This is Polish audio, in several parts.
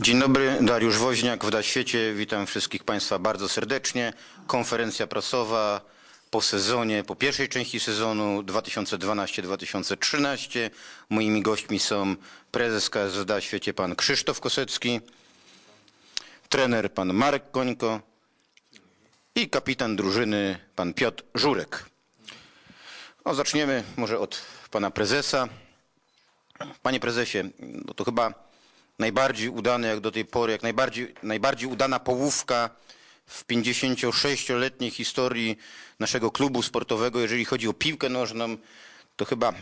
Dzień dobry, Dariusz Woźniak w Da Świecie. Witam wszystkich Państwa bardzo serdecznie. Konferencja prasowa po sezonie, po pierwszej części sezonu 2012-2013. Moimi gośćmi są prezes KSW Da Świecie pan Krzysztof Kosecki, trener pan Marek Końko i kapitan drużyny pan Piotr Żurek. No, zaczniemy może od pana prezesa. Panie prezesie, to chyba najbardziej udane jak do tej pory, jak najbardziej, najbardziej udana połówka w 56-letniej historii naszego klubu sportowego, jeżeli chodzi o piłkę nożną, to chyba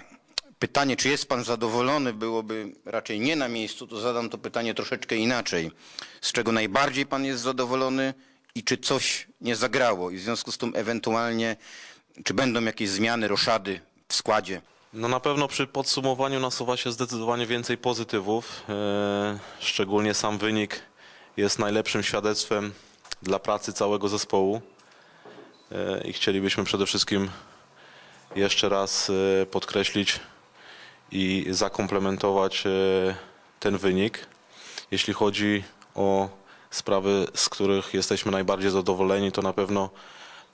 pytanie, czy jest pan zadowolony, byłoby raczej nie na miejscu, to zadam to pytanie troszeczkę inaczej. Z czego najbardziej pan jest zadowolony i czy coś nie zagrało i w związku z tym ewentualnie, czy będą jakieś zmiany, roszady w składzie? No na pewno przy podsumowaniu nasuwa się zdecydowanie więcej pozytywów. E, Szczególnie sam wynik jest najlepszym świadectwem dla pracy całego zespołu. E, I chcielibyśmy przede wszystkim jeszcze raz e, podkreślić i zakomplementować ten wynik. Jeśli chodzi o sprawy, z których jesteśmy najbardziej zadowoleni, to na pewno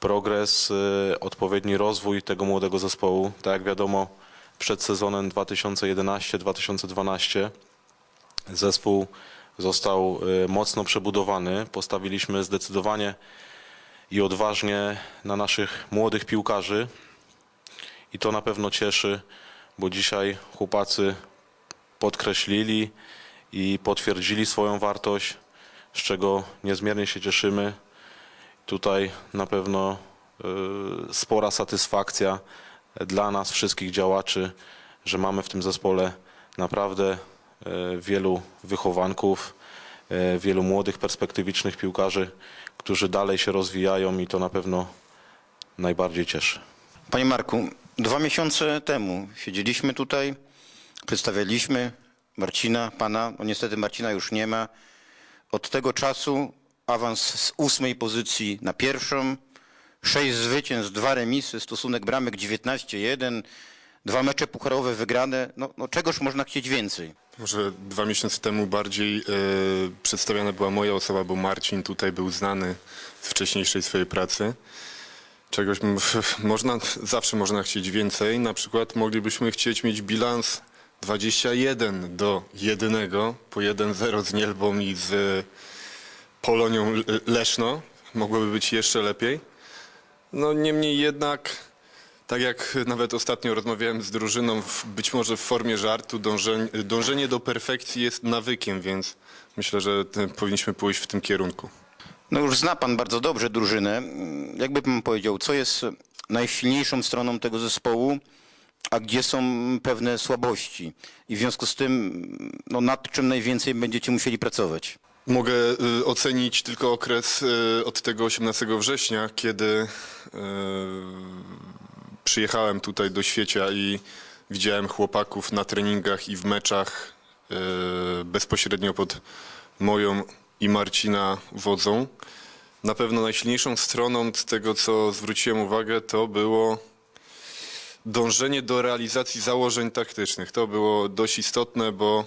progres, odpowiedni rozwój tego młodego zespołu. Tak jak wiadomo, przed sezonem 2011-2012 zespół został e, mocno przebudowany. Postawiliśmy zdecydowanie i odważnie na naszych młodych piłkarzy i to na pewno cieszy, bo dzisiaj chłopacy podkreślili i potwierdzili swoją wartość, z czego niezmiernie się cieszymy. Tutaj na pewno y, spora satysfakcja dla nas, wszystkich działaczy, że mamy w tym zespole naprawdę y, wielu wychowanków, y, wielu młodych, perspektywicznych piłkarzy, którzy dalej się rozwijają i to na pewno najbardziej cieszy. Panie Marku, dwa miesiące temu siedzieliśmy tutaj, przedstawialiśmy Marcina, pana. No niestety Marcina już nie ma. Od tego czasu awans z ósmej pozycji na pierwszą, sześć zwycięstw, dwa remisy, stosunek bramek 19-1, dwa mecze pucharowe wygrane. No, no czegoż można chcieć więcej? Może dwa miesiące temu bardziej e, przedstawiana była moja osoba, bo Marcin tutaj był znany z wcześniejszej swojej pracy. Czegoś można, zawsze można chcieć więcej. Na przykład moglibyśmy chcieć mieć bilans 21 do 1 po 1-0 z Nielbą i z e, Polonią Leszno. Mogłoby być jeszcze lepiej. No niemniej jednak, tak jak nawet ostatnio rozmawiałem z drużyną, być może w formie żartu, dążenie, dążenie do perfekcji jest nawykiem, więc myślę, że e, powinniśmy pójść w tym kierunku. No już zna pan bardzo dobrze drużynę. Jakby pan powiedział, co jest najsilniejszą stroną tego zespołu, a gdzie są pewne słabości? I w związku z tym, no, nad czym najwięcej będziecie musieli pracować? Mogę y, ocenić tylko okres y, od tego 18 września, kiedy y, przyjechałem tutaj do Świecia i widziałem chłopaków na treningach i w meczach bezpośrednio pod moją i Marcina wodzą. Na pewno najsilniejszą stroną z tego, co zwróciłem uwagę, to było dążenie do realizacji założeń taktycznych. To było dość istotne, bo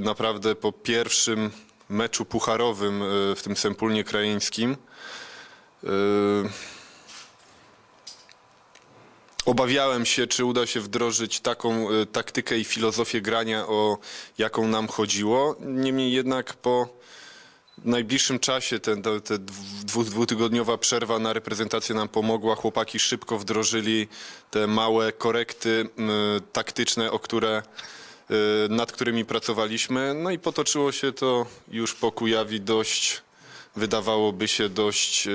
naprawdę po pierwszym meczu pucharowym y, w tym Sempulnie Krajeńskim y, obawiałem się, czy uda się wdrożyć taką y, taktykę i filozofię grania, o jaką nam chodziło. Niemniej jednak po najbliższym czasie ten, ta dwu, dwutygodniowa przerwa na reprezentację nam pomogła. Chłopaki szybko wdrożyli te małe korekty taktyczne, o które, nad którymi pracowaliśmy. No i potoczyło się to już po Kujawi dość, wydawałoby się dość y,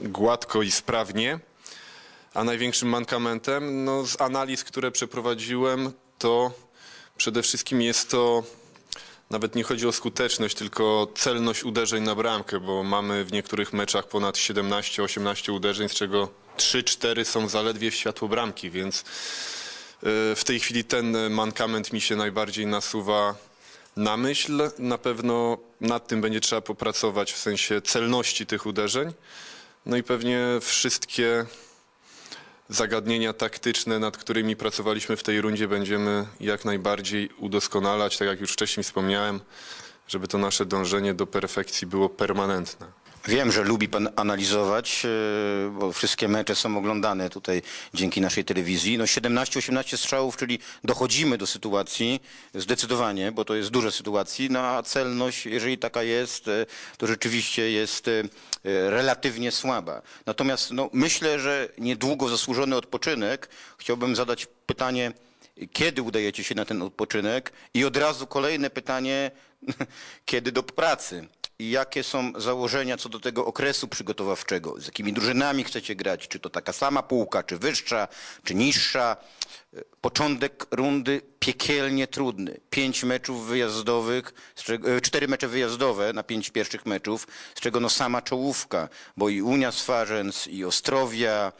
gładko i sprawnie. A największym mankamentem no, z analiz, które przeprowadziłem, to przede wszystkim jest to nawet nie chodzi o skuteczność, tylko celność uderzeń na bramkę, bo mamy w niektórych meczach ponad 17-18 uderzeń, z czego 3-4 są zaledwie w światło bramki, więc y, w tej chwili ten mankament mi się najbardziej nasuwa na myśl. Na pewno nad tym będzie trzeba popracować w sensie celności tych uderzeń. No i pewnie wszystkie zagadnienia taktyczne, nad którymi pracowaliśmy w tej rundzie, będziemy jak najbardziej udoskonalać, tak jak już wcześniej wspomniałem, żeby to nasze dążenie do perfekcji było permanentne. Wiem, że lubi pan analizować, e, bo wszystkie mecze są oglądane tutaj dzięki naszej telewizji. No 17-18 strzałów, czyli dochodzimy do sytuacji zdecydowanie, bo to jest dużo sytuacji, no a celność, jeżeli taka jest, e, to rzeczywiście jest e, relatywnie słaba. Natomiast no, myślę, że niedługo zasłużony odpoczynek. Chciałbym zadać pytanie, kiedy udajecie się na ten odpoczynek? I od razu kolejne pytanie, kiedy do pracy? I jakie są założenia co do tego okresu przygotowawczego? Z jakimi drużynami chcecie grać? Czy to taka sama półka, czy wyższa, czy niższa? Początek rundy piekielnie trudny. Pięć meczów wyjazdowych, czego, e, cztery mecze wyjazdowe na pięć pierwszych meczów, z czego no sama czołówka, bo i Unia Swarzędz, i Ostrowia,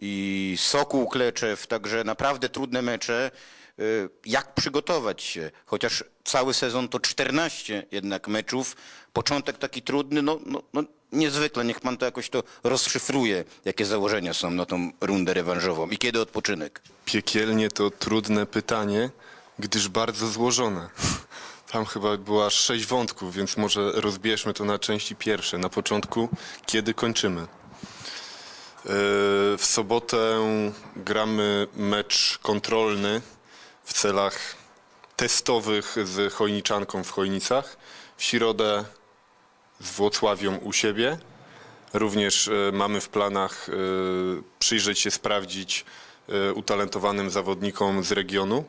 i Sokół Kleczew, także naprawdę trudne mecze. Y, Jak przygotować się? Chociaż cały sezon to 14 jednak meczów. Początek taki trudny, no, no, no niezwykle. Niech pan to jakoś to rozszyfruje, jakie założenia są na tą rundę rewanżową i kiedy odpoczynek. Piekielnie to trudne pytanie, gdyż bardzo złożone. Tam chyba było aż sześć wątków, więc może rozbierzmy to na części pierwsze. Na początku, kiedy kończymy? Yy, W sobotę gramy mecz kontrolny w celach testowych z Chojniczanką w Chojnicach. W środę z Włocławią u siebie. Również e, mamy w planach e, przyjrzeć się, sprawdzić e, utalentowanym zawodnikom z regionu.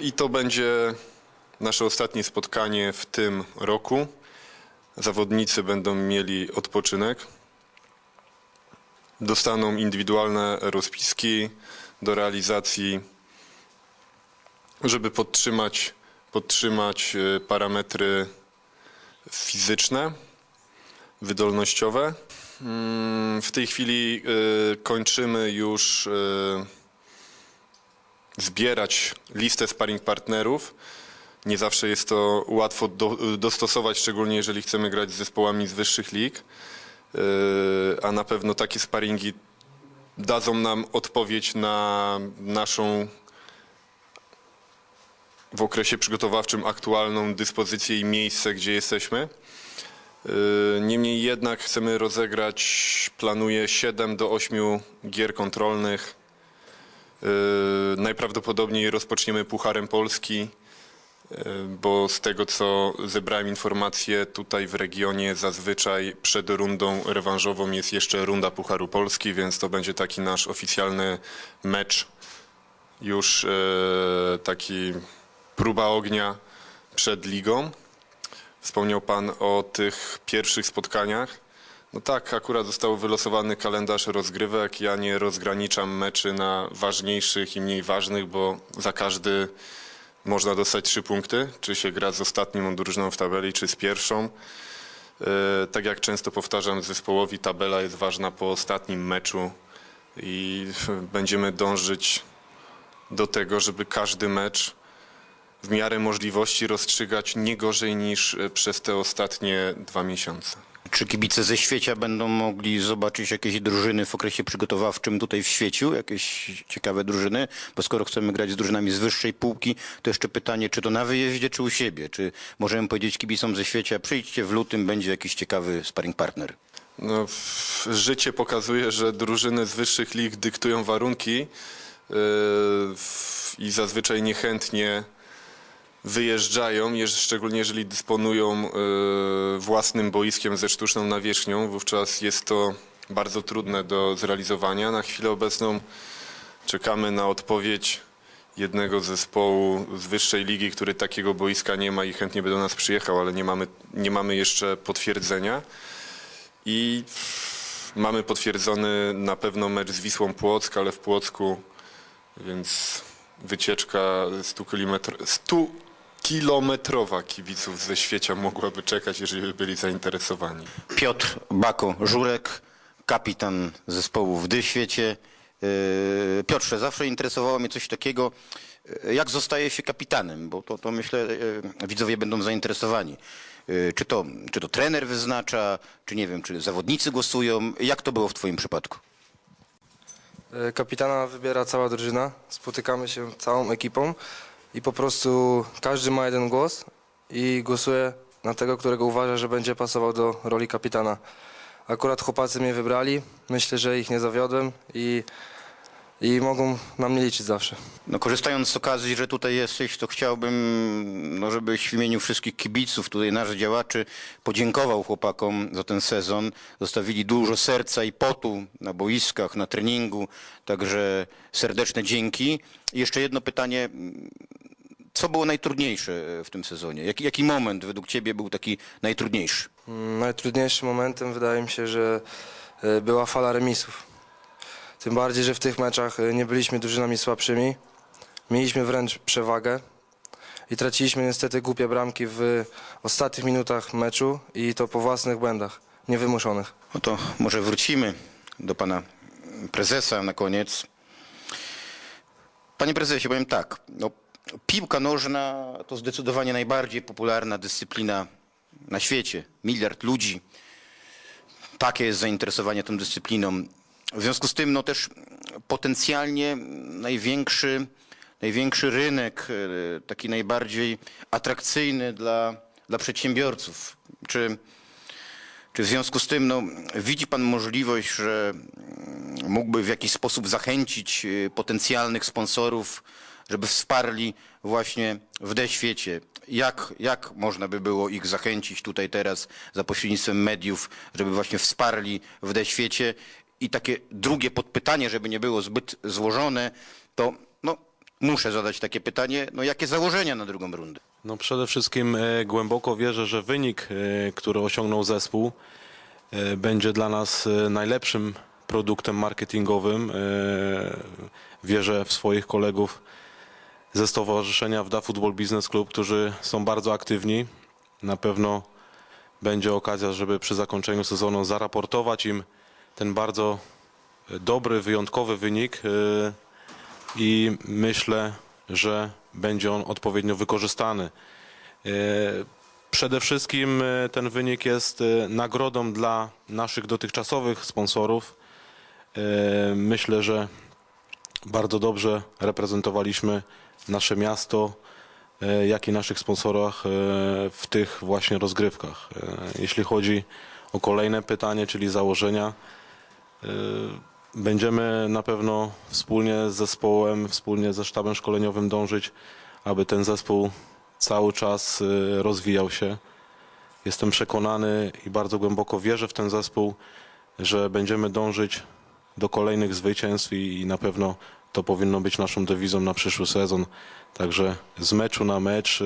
I to będzie nasze ostatnie spotkanie w tym roku. Zawodnicy będą mieli odpoczynek. Dostaną indywidualne rozpiski do realizacji, żeby podtrzymać, podtrzymać e, parametry fizyczne, wydolnościowe. Mm, W tej chwili e, kończymy już e, zbierać listę sparring partnerów. Nie zawsze jest to łatwo do, dostosować, szczególnie jeżeli chcemy grać z zespołami z wyższych lig. A na pewno takie sparingi dadzą nam odpowiedź na naszą w okresie przygotowawczym aktualną dyspozycję i miejsce, gdzie jesteśmy. Yy, Niemniej jednak chcemy rozegrać, planuję 7 do 8 gier kontrolnych. Yy, Najprawdopodobniej rozpoczniemy Pucharem Polski, yy, bo z tego co zebrałem informacje tutaj w regionie zazwyczaj przed rundą rewanżową jest jeszcze runda Pucharu Polski, więc to będzie taki nasz oficjalny mecz, już taki próba ognia przed ligą. Wspomniał Pan o tych pierwszych spotkaniach. No tak, akurat został wylosowany kalendarz rozgrywek. Ja nie rozgraniczam meczy na ważniejszych i mniej ważnych, bo za każdy można dostać trzy punkty. Czy się gra z ostatnią drużyną w tabeli, czy z pierwszą. E, Tak jak często powtarzam zespołowi, tabela jest ważna po ostatnim meczu i będziemy dążyć do tego, żeby każdy mecz w miarę możliwości rozstrzygać nie gorzej niż e, przez te ostatnie dwa miesiące. Czy kibice ze świecia będą mogli zobaczyć jakieś drużyny w okresie przygotowawczym tutaj w świeciu? Jakieś ciekawe drużyny? Bo skoro chcemy grać z drużynami z wyższej półki, to jeszcze pytanie, czy to na wyjeździe, czy u siebie? Czy możemy powiedzieć kibicom ze świecia, przyjdźcie w lutym, będzie jakiś ciekawy sparring partner? No, życie pokazuje, że drużyny z wyższych lig dyktują warunki yy, i zazwyczaj niechętnie wyjeżdżają, jeż- szczególnie jeżeli dysponują yy, własnym boiskiem ze sztuczną nawierzchnią. Wówczas jest to bardzo trudne do zrealizowania. Na chwilę obecną czekamy na odpowiedź jednego zespołu z wyższej ligi, który takiego boiska nie ma i chętnie by do nas przyjechał, ale nie mamy, nie mamy jeszcze potwierdzenia. I mamy potwierdzony na pewno mecz z Wisłą Płock, ale w Płocku, więc wycieczka 100 kilometr, 100 kilometrowa kibiców ze świecia mogłaby czekać, jeżeli by byli zainteresowani. Piotr Bako-Żurek, kapitan zespołu w Dyświecie. Yy, Piotrze, zawsze interesowało mnie coś takiego, yy, jak zostaje się kapitanem, bo to, to myślę yy, widzowie będą zainteresowani. Czy to, czy to trener wyznacza, czy nie wiem, czy zawodnicy głosują? Jak to było w twoim przypadku? E, Kapitana wybiera cała drużyna, spotykamy się całą ekipą i po prostu każdy ma jeden głos i głosuje na tego, którego uważa, że będzie pasował do roli kapitana. Akurat chłopacy mnie wybrali, myślę, że ich nie zawiodłem i, i mogą na mnie liczyć zawsze. No, korzystając z okazji, że tutaj jesteś, to chciałbym, no, żebyś w imieniu wszystkich kibiców, tutaj naszych działaczy, podziękował chłopakom za ten sezon. Zostawili dużo serca i potu na boiskach, na treningu, także serdeczne dzięki. I jeszcze jedno pytanie. Co było najtrudniejsze w tym sezonie? Jaki, jaki moment według Ciebie był taki najtrudniejszy? Mm, Najtrudniejszym momentem wydaje mi się, że e, była fala remisów. Tym bardziej, że w tych meczach e, nie byliśmy drużynami słabszymi. Mieliśmy wręcz przewagę i traciliśmy niestety głupie bramki w ostatnich minutach meczu i to po własnych błędach, niewymuszonych. No to może wrócimy do pana prezesa na koniec. Panie prezesie, powiem tak. No, piłka nożna to zdecydowanie najbardziej popularna dyscyplina na świecie. Miliard ludzi. Takie jest zainteresowanie tą dyscypliną. W związku z tym no też potencjalnie największy, największy rynek, e, taki najbardziej atrakcyjny dla, dla przedsiębiorców. Czy czy w związku z tym no, widzi Pan możliwość, że mm, mógłby w jakiś sposób zachęcić y, potencjalnych sponsorów, żeby wsparli właśnie w D świecie? Jak, jak można by było ich zachęcić tutaj teraz za pośrednictwem mediów, żeby właśnie wsparli w D świecie? I takie drugie podpytanie, żeby nie było zbyt złożone, to no, muszę zadać takie pytanie, no jakie założenia na drugą rundę? No przede wszystkim e, głęboko wierzę, że wynik, e, który osiągnął zespół, e, będzie dla nas najlepszym produktem marketingowym. Wierzę w swoich kolegów ze stowarzyszenia WDA Football Business Club, którzy są bardzo aktywni. Na pewno będzie okazja, żeby przy zakończeniu sezonu zaraportować im ten bardzo e, dobry, wyjątkowy wynik. e, i myślę, że będzie on odpowiednio wykorzystany. E, Przede wszystkim ten wynik jest nagrodą dla naszych dotychczasowych sponsorów. Myślę, że bardzo dobrze reprezentowaliśmy nasze miasto, jak i naszych sponsorach w tych właśnie rozgrywkach. Jeśli chodzi o kolejne pytanie, czyli założenia, Będziemy na pewno wspólnie z zespołem, wspólnie ze sztabem szkoleniowym dążyć, aby ten zespół cały czas y, rozwijał się. Jestem przekonany i bardzo głęboko wierzę w ten zespół, że będziemy dążyć do kolejnych zwycięstw i na pewno to powinno być naszą dewizą na przyszły sezon. Także z meczu na mecz, y,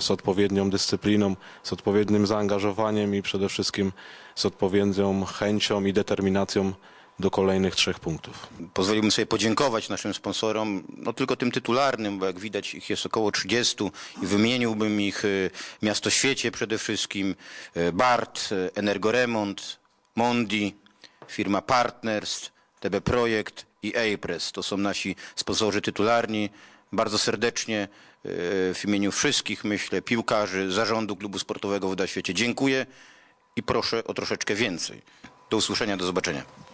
z odpowiednią dyscypliną, z odpowiednim zaangażowaniem i przede wszystkim z odpowiednią chęcią i determinacją do kolejnych trzech punktów. Pozwoliłbym sobie podziękować naszym sponsorom, no tylko tym tytularnym, bo jak widać ich jest około 30 i wymieniłbym ich y, Miasto Świecie przede wszystkim, y, BART, Energoremont, Mondi, firma Partners, TB Projekt i Apress. To są nasi sponsorzy tytularni. Bardzo serdecznie y, w imieniu wszystkich, myślę, piłkarzy, zarządu klubu sportowego w Świecie dziękuję i proszę o troszeczkę więcej. Do usłyszenia, do zobaczenia.